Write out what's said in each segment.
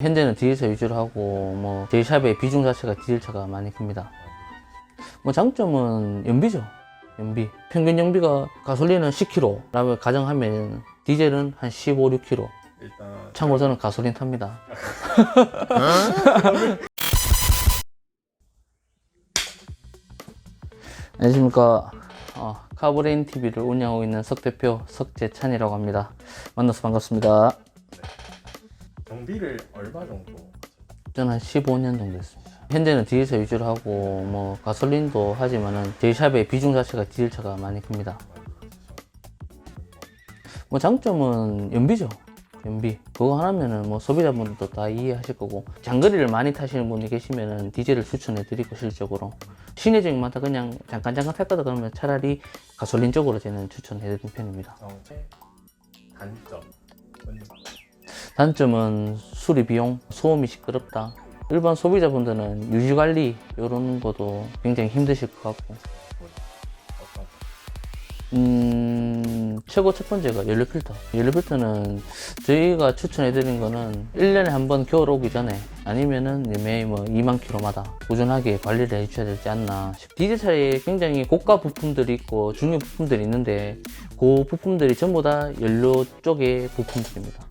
현재는 디젤차 위주로 하고 뭐 저희 샵의 비중 자체가 디젤차가 많이 큽니다. 뭐 장점은 연비죠. 연비. 평균 연비가 가솔린은 10km라고 가정하면 디젤은 한 15, 6km. 일단 참고로 저는 가솔린 탑니다. 안녕하십니까. 어, 카브레인 TV를 운영하고 있는 석 대표 석재찬이라고 합니다. 만나서 반갑습니다. 정비를 얼마 정도? 저는 한 15년 정도 했습니다. 현재는 디젤차 위주로 하고 뭐 가솔린도 하지만은 저희 샵의 비중 자체가 디젤차가 많이 큽니다. 뭐 장점은 연비죠. 연비. 그거 하나면은 뭐 소비자분들도 다 이해하실 거고 장거리를 많이 타시는 분이 계시면은 디젤을 추천해 드리고 실적으로 시내 주행 많다 그냥 잠깐 잠깐 탈 거다 그러면 차라리 가솔린 쪽으로 저는 추천해 드리는 편입니다. 단점은 단점은 수리 비용, 소음이 시끄럽다. 일반 소비자분들은 유지 관리 이런 것도 굉장히 힘드실 것 같고, 음, 최고 첫 번째가 연료 필터. 연료 필터는 저희가 추천해드린 거는 1년에 한 번 겨울 오기 전에 아니면은 매일 뭐 2만 킬로마다 꾸준하게 관리를 해주셔야 되지 않나 싶 디젤차에 굉장히 고가 부품들이 있고 중요 부품들이 있는데 그 부품들이 전부 다 연료 쪽의 부품들입니다.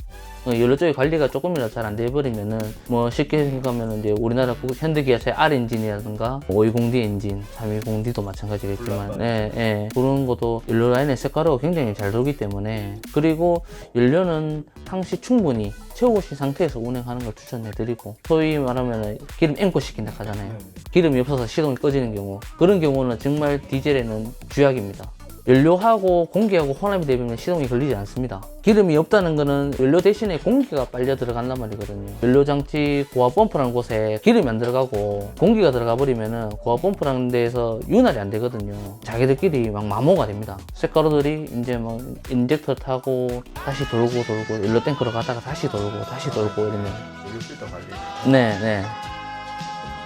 어, 연료 쪽의 관리가 조금이라도 잘 안 돼버리면은 뭐 쉽게 생각하면 이제 우리나라 국- 현대기아차의 R 엔진이라든가 520D 엔진, 320D도 마찬가지겠지만. 예, 예. 그런 것도 연료 라인의 색깔하고 굉장히 잘 돌기 때문에 그리고 연료는 항시 충분히 채우신 상태에서 운행하는 걸 추천해드리고 소위 말하면 기름 앵코 시킨다 하잖아요. 기름이 없어서 시동이 꺼지는 경우 그런 경우는 정말 디젤에는 쥐약입니다. 연료하고 공기하고 혼합이 되면 시동이 걸리지 않습니다. 기름이 없다는 거는 연료 대신에 공기가 빨려 들어간단 말이거든요. 연료 장치 고압 펌프라는 곳에 기름이 안 들어가고 공기가 들어가 버리면은 고압 펌프라는 데에서 윤활이 안 되거든요. 자기들끼리 막 마모가 됩니다. 쇳가루들이 이제 뭐 인젝터 타고 다시 돌고 돌고 연료 탱크로 가다가 다시 돌고 다시 돌고 이러면 오일 필터 관리 네, 네.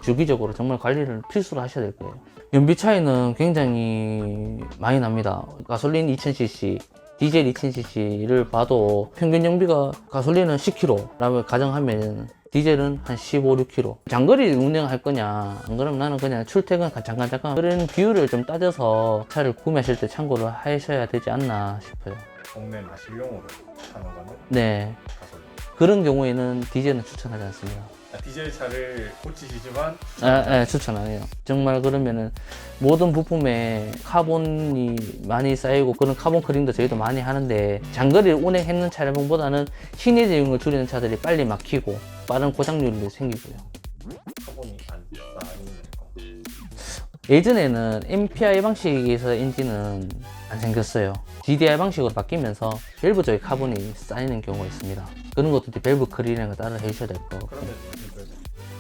주기적으로 정말 관리를 필수로 하셔야 될 거예요. 연비 차이는 굉장히 많이 납니다. 가솔린 2000cc, 디젤 2000cc를 봐도 평균 연비가 가솔린은 10km라고 가정하면 디젤은 한 15, 6km. 장거리 운행할 거냐, 안 그러면 나는 그냥 출퇴근 잠깐 잠깐 그런 비율을 좀 따져서 차를 구매하실 때 참고를 하셔야 되지 않나 싶어요. 동네 마실용으로 하는 거는 네. 가솔린 그런 경우에는 디젤은 추천하지 않습니다. 아, 디젤 차를 고치시지만 아, 예, 추천 안 해요. 정말 그러면은 모든 부품에 카본이 많이 쌓이고 그런 카본 크링도 저희도 많이 하는데 장거리를 운행했는 차량보다는 시내 주행을 줄이는 차들이 빨리 막히고 빠른 고장률이 생기고요. 카본이 안 쌓이는 거 예전에는 MPI 방식에서 엔진은 안 생겼어요. GDI 방식으로 바뀌면서 밸브 쪽에 카본이 쌓이는 경우가 있습니다. 그런 것도 밸브 크리링을 따로 해주셔야 될. 그런데 지금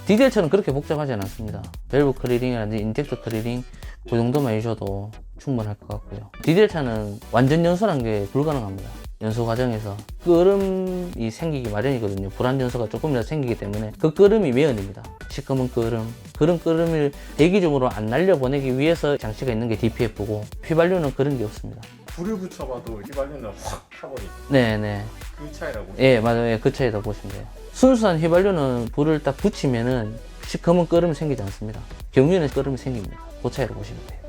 디젤처럼 그렇게 복잡하지 않습니다. 밸브 크리링이라든지 인젝터 크리링 그 정도만 해주셔도 충분할 것 같고요. 디젤차는 완전 연소란 게 불가능합니다. 연소 과정에서 끄름이 생기기 마련이거든요. 불안 연소가 조금이라도 생기기 때문에 그 끄름이 매연입니다. 시커먼 끄름. 그런 끄름을 대기 중으로 안 날려보내기 위해서 장치가 있는 게 DPF고 휘발유는 그런 게 없습니다. 불을 붙여봐도 휘발유는 확 타버리고 네네. 그 차이라고 예, 맞아요. 예, 그 차이다 보시면 돼요. 순수한 휘발유는 불을 딱 붙이면은 시커먼 끄름이 생기지 않습니다. 경유는 끄름이 생깁니다. 그 차이로 보시면 돼요.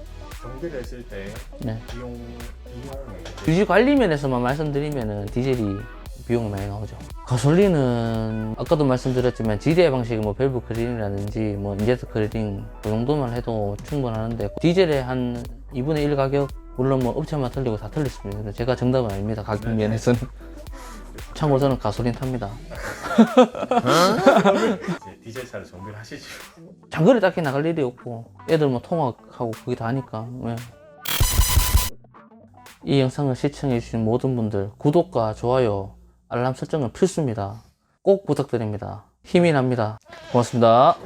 정비를 했을 때 네. 비용 비용을 유지 관리 면에서만 말씀드리면은 디젤이 비용이 많이 나오죠. 가솔린은 아까도 말씀드렸지만 GDI 방식의 뭐 밸브 크리링이라든지 뭐 인젝터 크리링 그 정도만 해도 충분하는데 디젤의 한 2분의 1 가격 물론 뭐 업체만 틀리고 다 틀렸습니다. 근데 제가 정답은 아닙니다. 가격 네. 면에서는. 참고로 저는 가솔린 탑니다. 이제 디젤 차를 정비를 하시죠 장거리 딱히 나갈 일이 없고 애들 뭐 통학하고 그게 다 하니까 예. 이 영상을 시청해 주신 모든 분들 구독과 좋아요 알람 설정은 필수입니다 꼭 부탁드립니다 힘이 납니다 고맙습니다